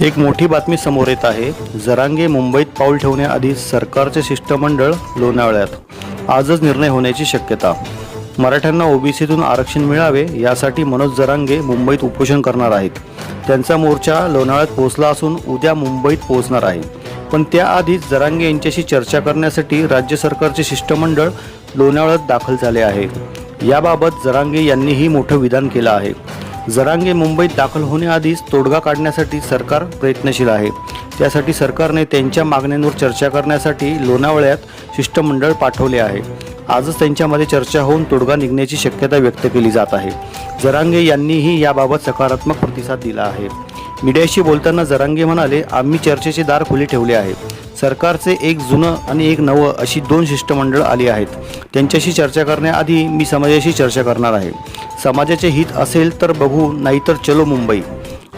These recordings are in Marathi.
एक मोठी बातमी समोर येत आहे. जरांगे मुंबईत पाऊल ठेवण्याआधी सरकारचे शिष्टमंडळ लोणावळ्यात. आजच निर्णय होण्याची शक्यता. मराठ्यांना ओबीसीतून आरक्षण मिळावे यासाठी मनोज जरांगे मुंबईत उपोषण करणार आहेत. त्यांचा मोर्चा लोणावळ्यात पोहोचला असून उद्या मुंबईत पोहोचणार आहे. पण त्याआधीच जरांगे यांच्याशी चर्चा करण्यासाठी राज्य सरकारचे शिष्टमंडळ लोणावळ्यात दाखल झाले आहे. याबाबत जरांगे यांनीही मोठं विधान केलं आहे. जरांगे मुंबईत दाखल होण्याआधीच तोडगा काढण्यासाठी सरकार प्रयत्नशील आहे. त्यासाठी सरकारने त्यांच्या मागण्यांवर चर्चा करण्यासाठी लोणावळ्यात शिष्टमंडळ पाठवले आहे. आजच त्यांच्यामध्ये चर्चा होऊन तोडगा निघण्याची शक्यता व्यक्त केली जात आहे. जरांगे यांनीही याबाबत सकारात्मक प्रतिसाद दिला आहे. मीडियाशी बोलताना जरांगे म्हणाले आम्ही चर्चेचे दार खुले ठेवले आहे. सरकारचे एक जुनं आणि एक नवं अशी दोन शिष्टमंडळ आली आहेत. त्यांच्याशी चर्चा करण्याआधी मी समाजाशी चर्चा करणार आहे. समाजाचे हित असेल तर बघू नाहीतर चलो मुंबई.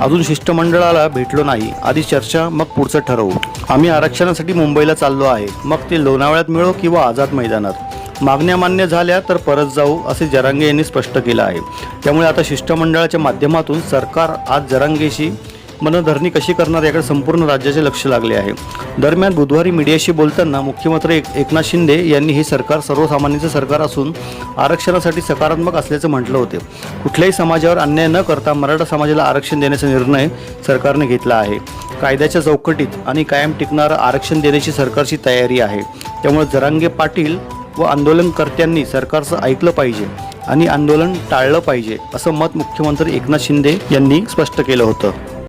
अजून शिष्टमंडळाला भेटलो नाही. आधी चर्चा मग पुढचं ठरवू. आम्ही आरक्षणासाठी मुंबईला चाललो आहे. मग ते लोणावळ्यात मिळो किंवा आझाद मैदानात. मागण्या मान्य झाल्या तर परत जाऊ असे जरांगे यांनी स्पष्ट केलं आहे. त्यामुळे आता शिष्टमंडळाच्या माध्यमातून सरकार आज जरांगेशी मनधरणी कशी करणार याकडे संपूर्ण राज्याचे लक्ष लागले आहे. दरम्यान बुधवारी मीडियाशी बोलताना मुख्यमंत्री एक- एकनाथ शिंदे यांनी हे सरकार सर्वसामान्यांचं सरकार असून आरक्षणासाठी सकारात्मक असल्याचं म्हटलं होते. कुठल्याही समाजावर अन्याय न करता मराठा समाजाला आरक्षण देण्याचा निर्णय सरकारने घेतला आहे. कायद्याच्या चौकटीत आणि कायम टिकणारं आरक्षण देण्याची सरकारची तयारी आहे. त्यामुळे जरांगे पाटील व आंदोलनकर्त्यांनी सरकारचं ऐकलं पाहिजे आणि आंदोलन टाळलं पाहिजे असं मत मुख्यमंत्री एकनाथ शिंदे यांनी स्पष्ट केलं होतं.